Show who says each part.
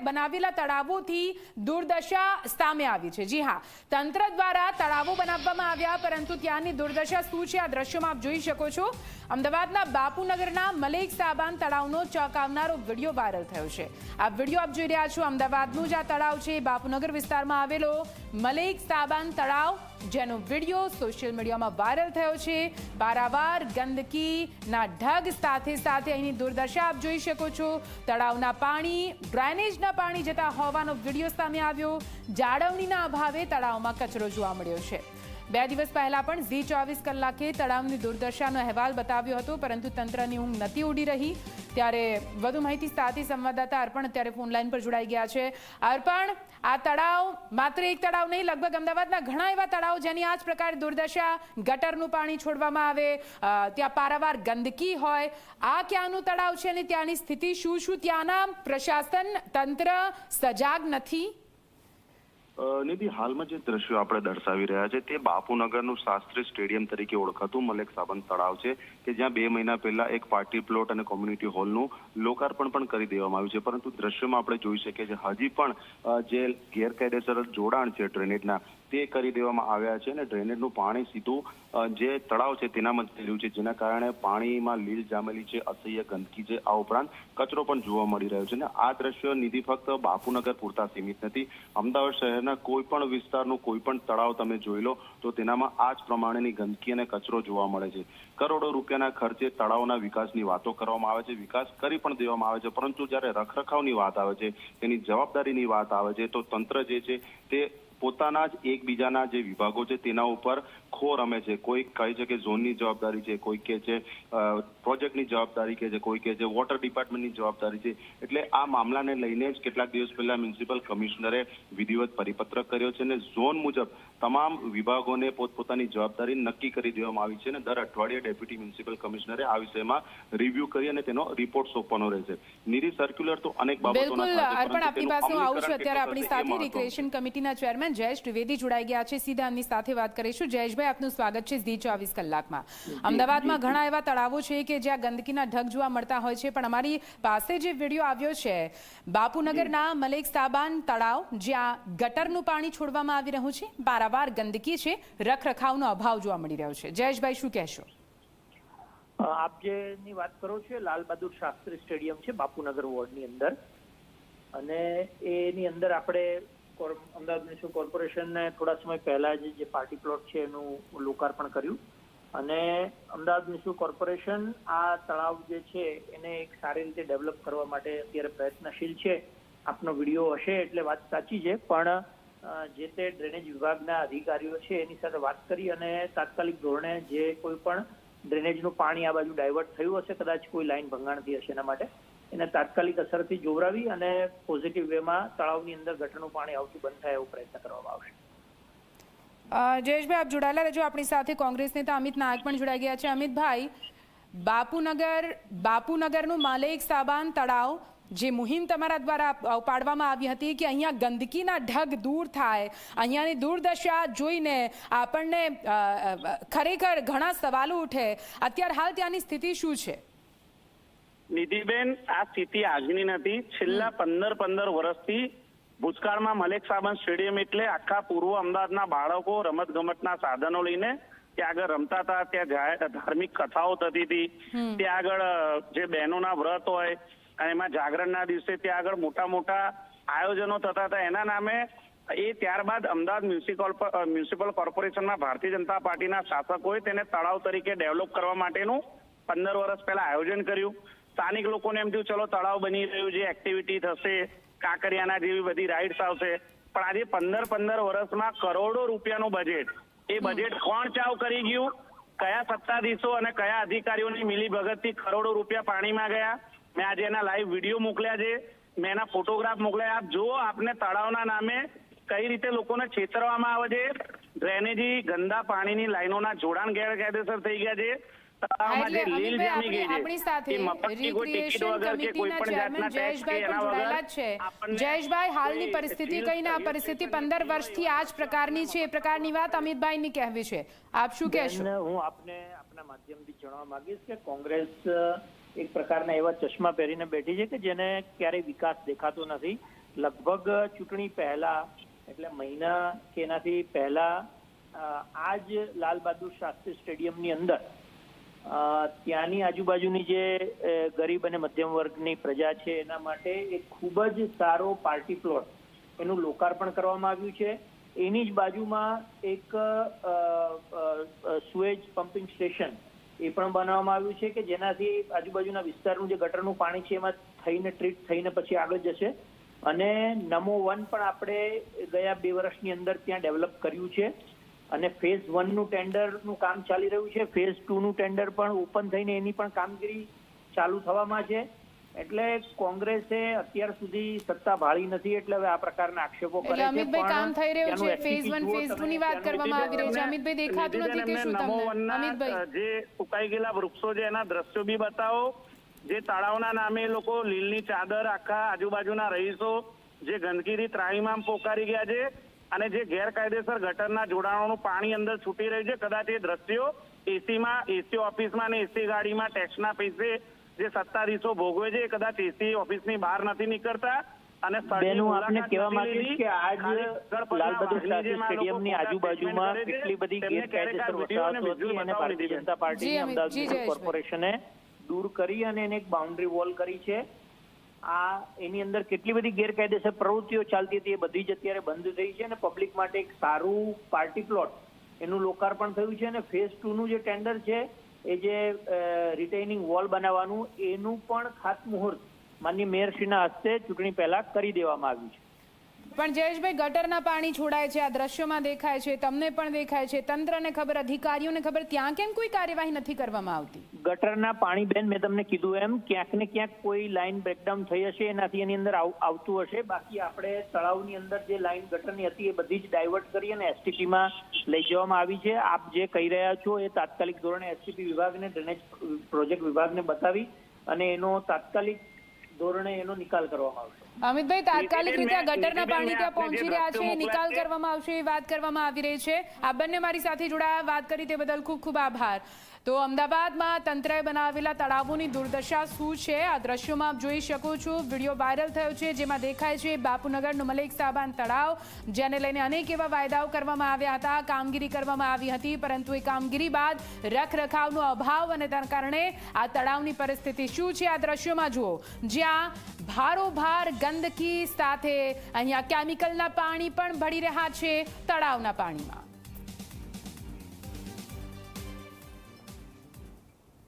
Speaker 1: બનાવેલા તળાવોથી દુર્દશા સામે આવી છે. જી હા, તંત્ર દ્વારા તળાવો બનાવવામાં આવ્યા, પરંતુ ત્યાંની દુર્દશા શું છે? આ દ્રશ્યોમાં આપ જોઈ શકો છો. અમદાવાદના બાપુનગરના મલેક સાબાન તળાવનો ચોંકાવનારો વીડિયો વાયરલ થયો છે. આ વીડિયો આપ જોઈ રહ્યા છો અમદાવાદનું જ આ તળાવ છે. બાપુનગર વિસ્તારમાં આવેલો મલેક સાબાન તળાવ, જેનો વીડિયો સોશિયલ મીડિયામાં વાયરલ થયો છે. પારાવાર ગંદકીના ઢગ સાથે સાથે અહીંની દુર્દશા આપ જોઈ શકો છો. તળાવના પાણી, ડ્રેનેજના પાણી જતા હોવાનો વીડિયો સામે આવ્યો. જાળવણીના અભાવે તળાવમાં કચરો જોવા મળ્યો છે. બે દિવસ પહેલા પણ ઝી ચોવીસ કલાકે તળાવની દુર્દશાનો અહેવાલ બતાવ્યો હતો, પરંતુ તંત્રની ઊંઘ નથી ઉડી રહી. ત્યારે વધુ માહિતી સાથે સંવાદદાતા અર્પણ અત્યારે ફોન લાઈન પર જોડાઈ ગયા છે. અર્પણ, આ તળાવ માત્ર એક તળાવ નહીં, લગભગ અમદાવાદના ઘણા એવા તળાવ જેની આ જ પ્રકારે દુર્દશા, ગટરનું પાણી છોડવામાં આવે ત્યાં પારાવાર ગંદકી હોય. આ ક્યાંનું તળાવ છે અને ત્યાંની સ્થિતિ શું? શું ત્યાંના પ્રશાસન તંત્ર સજાગ નથી?
Speaker 2: નિધિ હાલમાં જે દ્રશ્યો આપણે દર્શાવી રહ્યા છે, તે બાપુનગરનું શાસ્ત્રી સ્ટેડિયમ તરીકે ઓળખાતું મલેક સાબંત તળાવ છે, કે જ્યાં બે મહિના પહેલા એક પાર્ટી પ્લોટ અને કોમ્યુનિટી હોલનું લોકાર્પણ પણ કરી દેવામાં આવ્યું છે. પરંતુ દ્રશ્યમાં આપણે જોઈ શકીએ છીએ, હજી પણ જે ગેરકાયદેસર જોડાણ છે ડ્રેનેજના તે કરી દેવામાં આવ્યા છે અને ડ્રેનેજનું પાણી સીધું જે તળાવ છે તેનામાં જ થઈ રહ્યું છે, જેના કારણે પાણીમાં લીલ જામેલી છે, અસહ્ય ગંદકી છે, આ ઉપરાંત કચરો પણ જોવા મળી રહ્યો છે. અને આ દ્રશ્ય નિધિ ફક્ત બાપુનગર પૂરતા સીમિત નથી. અમદાવાદ શહેરના કોઈ પણ વિસ્તારનું કોઈ પણ તળાવ તમે જોઈ લો, તો તેનામાં આ જ પ્રમાણેની ગંદકી અને કચરો જોવા મળે છે. કરોડો રૂપિયાના ખર્ચે તળાવના વિકાસની વાતો કરવામાં આવે છે, વિકાસ કરી પણ દેવામાં આવે છે, પરંતુ જ્યારે રખરખાવની વાત આવે છે, તેની જવાબદારીની વાત આવે છે, તો તંત્ર જે છે તે પોતાના જ એકબીજાના જે વિભાગો છે તેના ઉપર ખો રમે છે. કોઈ કહે છે કે ઝોનની જવાબદારી છે કોઈ કહે છે પ્રોજેક્ટની જવાબદારી કહે છે કોઈ કહે છે વોટર ડિપાર્ટમેન્ટની જવાબદારી છે. એટલે આ મામલાને લઈને જ કેટલાક દિવસ પહેલા મ્યુનિસિપલ કમિશનરે વિધિવત પરિપત્ર કર્યો છે અને ઝોન મુજબ તમામ વિભાગોને પોતપોતાની જવાબદારી નક્કી કરી દેવામાં આવી છે અને દર અઠવાડિયે ડેપ્યુટી મ્યુનિસિપલ કમિશનરે આ વિષયમાં રિવ્યુ કરી અને તેનો રિપોર્ટ સોંપવાનો રહેશે. નિરી સર્ક્યુલર તો અનેક બાબતોના
Speaker 1: બિલકુલ અર્પણ આપની પાસે આવું છું અત્યારે આપણી સાથે. રિક્રિએશન કમિટીના ચેરમેન જયેશ ત્રિવેદી જોડાઈ ગયા છે. સીધા એમની સાથે વાત કરીશું. જયેશભાઈ, આપનું સ્વાગત છે ઝી ચોવીસ કલાકમાં. અમદાવાદમાં ઘણા એવા તળાવો છે કે જ્યાં ગંદકીના ઢગ જોવા મળતા હોય છે. પણ અમારી પાસે જે વીડિયો આવ્યો છે, બાપુનગરના મલેક સાબાન તળાવ, જ્યાં ગટરનું પાણી છોડવામાં આવી રહ્યું છે. પારાવાર ગંદકી છે. રખરખાવનો અભાવ જોવા મળી રહ્યો છે. જયેશભાઈ, શું કહેશો?
Speaker 3: આપ જેની વાત કરો છો લાલ બહાદુર શાસ્ત્રી સ્ટેડિયમ છે, બાપુનગર વોર્ડની અંદર. અને એની અંદર આપણે અમદાવાદ મ્યુનિસિપલ કોર્પોરેશનને થોડા સમય પહેલા જ જે પાર્ટી પ્લોટ છે એનું લોકાર્પણ કર્યું. અને અમદાવાદ મ્યુનિસિપલ કોર્પોરેશન આ તળાવ જે છે એને એક સારી રીતે ડેવલપ કરવા માટે અત્યારે પ્રયત્નશીલ છે. આપનો વીડિયો હશે એટલે વાત સાચી છે, પણ જે તે ડ્રેનેજ વિભાગના અધિકારીઓ છે એની સાથે વાત કરી અને તાત્કાલિક ધોરણે જે કોઈ પણ ડ્રેનેજનું પાણી આ બાજુ ડાયવર્ટ થયું હશે, કદાચ કોઈ લાઈન ભંગાણથી હશે એના માટે એને તાત્કાલિક અસરથી જોવરાવી અને પોઝિટિવ વેમાં તળાવની અંદર ગટરનું પાણી આવતું બંધ થાય એવો પ્રયત્ન કરવામાં આવશે.
Speaker 1: જયેશભાઈ, આપ જોડાયેલા રહેજો. આપણી સાથે કોંગ્રેસ નેતા અમિત નાયક પણ જોડાઈ ગયા છે. અમિતભાઈ, બાપુનગર, બાપુનગરનું માલેક સાબાન તળાવ જે મુહિમ તમારા દ્વારા પાડવામાં આવી હતી કે અહીંયા ગંદકીના ઢગ દૂર થાય, અહીંયાની દુર્દશા જોઈને આપણને ખરેખર ઘણા સવાલો ઉઠે. અત્યારે હાલ ત્યાંની સ્થિતિ શું છે?
Speaker 4: નિધિબેન આ સ્થિતિ આજની નથી. છેલ્લા પંદર પંદર વર્ષથી ભૂતકાળમાં મલેક સાબન સ્ટેડિયમ એટલે આખા પૂર્વ અમદાવાદના બાળકો રમત ગમતના સાધનો લઈને ત્યાં આગળ રમતા હતા. ત્યાં ધાર્મિક કથાઓ થતી હતી. ત્યાં આગળ જે બહેનોના વ્રત હોય અને એમાં જાગરણના દિવસે ત્યાં આગળ મોટા મોટા આયોજનો થતા હતા. એના નામે એ ત્યારબાદ અમદાવાદ મ્યુનિસિપલ મ્યુનિસિપલ કોર્પોરેશનમાં ભારતીય જનતા પાર્ટીના શાસકોએ તેને તળાવ તરીકે ડેવલપ કરવા માટેનું પંદર વર્ષ પહેલા આયોજન કર્યું. સ્થાનિક લોકોને એમ થયું, ચલો, તળાવ બની રહ્યું છે એક્ટિવિટી થશે, કાંકરિયાના જેવી બધી રાઇડ્સ આવશે. પણ આજે પંદર પંદર વર્ષમાં કરોડો રૂપિયાનું બજેટ એ બજેટ કોણ ચાવ કરી ગયું? કયા સત્તાધીશો અને કયા અધિકારીઓની મિલી ભગતથી કરોડો રૂપિયા પાણીમાં ગયા? મેં આજે એના લાઈવ વીડિયો મોકલ્યા છે. મેં એના ફોટોગ્રાફ મોકલ્યા આપ જુઓ, આપને તળાવના નામે કઈ રીતે લોકોને છેતરવામાં આવે છે. ડ્રેનેજી ગંદા પાણીની લાઈનોના જોડાણ ગેરકાયદેસર થઈ ગયા છે. તળાવમાં જે
Speaker 1: એટલે
Speaker 4: લીલ
Speaker 1: અમિતભાઈ,
Speaker 4: જામી
Speaker 1: આપણી સાથે
Speaker 4: છે એ મફતની કોઈ ટિકિટ
Speaker 1: રિક્રિએશન
Speaker 4: વગર કે કોઈ
Speaker 1: કમિટીના ચેરમેન
Speaker 4: જાતના ટેક્સ કે
Speaker 1: જયેશભાઈ પણ જોડાયેલા છે. જયેશભાઈ હાલની પરિસ્થિતિ
Speaker 4: સીલ
Speaker 1: કહીને પરિસ્થિતિ પંદર વર્ષથી આ જ પ્રકારની છે એ પ્રકારની વાત અમિતભાઈની કહેવી છે. આપ શું કહેશો?
Speaker 3: હું આપને આપના માધ્યમથી જણાવવા માંગીશ કે કોંગ્રેસ એક પ્રકારના એવા ચશ્મા પહેરીને બેઠી છે કે જેને ક્યારેય વિકાસ દેખાતો નથી. લગભગ ચૂંટણી પહેલા એટલે મહિના કે એનાથી પહેલા આજ આ જ લાલ બહાદુર શાસ્ત્રી સ્ટેડિયમની અંદર ત્યાંની આજુબાજુની જે ગરીબ અને મધ્યમ વર્ગની પ્રજા છે એના માટે એક ખૂબ જ સારો પાર્ટી પ્લોટ એનું લોકાર્પણ કરવામાં આવ્યું છે. એની જ બાજુમાં એક સુએજ પમ્પિંગ સ્ટેશન એ પણ બનાવવામાં આવ્યું છે કે જેનાથી આજુબાજુના વિસ્તારનું જે ગટરનું પાણી છે એમાં થઈને ટ્રીટ થઈને પછી આગળ જશે. અને નમો વન પણ આપણે ગયા બે વર્ષની અંદર ત્યાં ડેવલપ કર્યું છે. અને ફેઝ વનનું ટેન્ડરનું કામ ચાલી રહ્યું છે. ફેઝ ટુનું ટેન્ડર પણ ઓપન થઈને એની પણ કામગીરી ચાલુ થવામાં છે. એટલે કોંગ્રેસે અત્યાર સુધી સત્તા ભાળી નથી એટલે હવે આ પ્રકારના આક્ષેપો કરે છે.
Speaker 1: અમિતભાઈ કામ થઈ રહ્યું છે. Phase one
Speaker 3: FTP
Speaker 1: phase two ની વાત કરવામાં આવી રહી છે. અમિતભાઈ દેખાતું નથી કે શું તમને? અમિતભાઈ.
Speaker 4: જે સુકાઈ ગયેલા વૃક્ષો છે એના દ્રશ્યો બી બતાવો. જે તળાવના નામે લોકો લીલની ચાદર આખા આજુબાજુના રહીશો જે ગંદકીથી ત્રાહીમામ પોકારી ગયા છે. અને જે ગેરકાયદેસર ગટરના જોડાણોનું પાણી અંદર છૂટી રહ્યું છે કદાચ એ દ્રશ્યો એસીમાં એસી ઓફિસમાં અને એસી ગાડીમાં ટેક્સના પૈસે જે સત્તાધીશો ભોગવે છે એ કદાચ એસી ઓફિસની બહાર નથી નીકળતા. અને
Speaker 3: બેનું આપને કહેવા માંગીશ કે આજ
Speaker 4: લાલબહાદુર
Speaker 3: શાસ્ત્રી સ્ટેડિયમની આજુબાજુમાં. કેટલી બધી ગેરકાયદેસર વસાહતો હતી અને ભારતીય જનતા પાર્ટીની અમદાવાદ કોર્પોરેશને દૂર કરી અને એને એક બાઉન્ડ્રી વોલ કરી છે. આ એની અંદર કેટલી બધી ગેરકાયદેસર પ્રવૃત્તિઓ ચાલતી હતી એ બધી જ અત્યારે બંધ થઈ છે અને પબ્લિક માટે એક સારું પાર્ટી પ્લોટ એનું લોકાર્પણ થયું છે અને ફેઝ ટુ નું જે ટેન્ડર છે, એ જે રિટેનિંગ વોલ બનાવવાનું, એનું પણ ખાતમુહૂર્ત માન્ય મેયરશ્રીના હસ્તે ચૂંટણી પહેલા કરી દેવામાં આવ્યું છે.
Speaker 1: પણ જયેશભાઈ, ગટરના પાણી છોડાય છે, આ દ્રશ્યોમાં દેખાય છે, તમને પણ દેખાય છે, તંત્રને ખબર, અધિકારીઓને ખબર, ત્યાં કેમ કોઈ કાર્યવાહી નથી કરવામાં આવતી?
Speaker 3: ગટરના પાણી બેન, મેં તમને કીધું એમ, ક્યાંક ને ક્યાંક કોઈ લાઈન બ્રેકડાઉન થઈ હશે, એનાથી એની અંદર આવ- આવતું હશે. બાકી આપણે તળાવની અંદર જે લાઈન ગટરની હતી, એ બધી જ ડાયવર્ટ કરી અને એસટીપીમાં લઈ જવામાં આવી છે. આપ જે કહી રહ્યા છો, એ તાત્કાલિક ધોરણે એસટીપી વિભાગને, ડ્રેનેજ પ્રોજેક્ટ વિભાગને બતાવી અને એનો તાત્કાલિક ધોરણે એનો નિકાલ કરવામાં આવશે.
Speaker 1: અમિતભાઈ તાત્કાલિક રીતે આ ગટરના પાણી ત્યાં પહોંચી રહ્યા છે નિકાલ કરવામાં આવશે એ વાત કરવામાં આવી રહી છે. આ બંને મારી સાથે જોડાયા વાત કરી તે બદલ ખૂબ ખૂબ આભાર. તો અમદાવાદમાં તંત્રએ બનાવેલા તળાવોની દુર્દશા શું છે? આ દ્રશ્યોમાં આપ જોઈ શકો છો વીડિયો વાયરલ થયો છે જેમાં દેખાય છે બાપુનગરનું મલેક સાબાન તળાવ જેને લઈને અનેક એવા વાયદાઓ કરવામાં આવ્યા હતા કામગીરી કરવામાં આવી હતી પરંતુ એ કામગીરી બાદ રખરખાવનો અભાવ અને તેના કારણે આ તળાવની પરિસ્થિતિ શું છે? આ દ્રશ્યોમાં જુઓ જ્યાં ભારોભાર ગંદકી સાથે અહીંયા કેમિકલના પાણી પણ ભળી રહ્યા છે તળાવના પાણીમાં.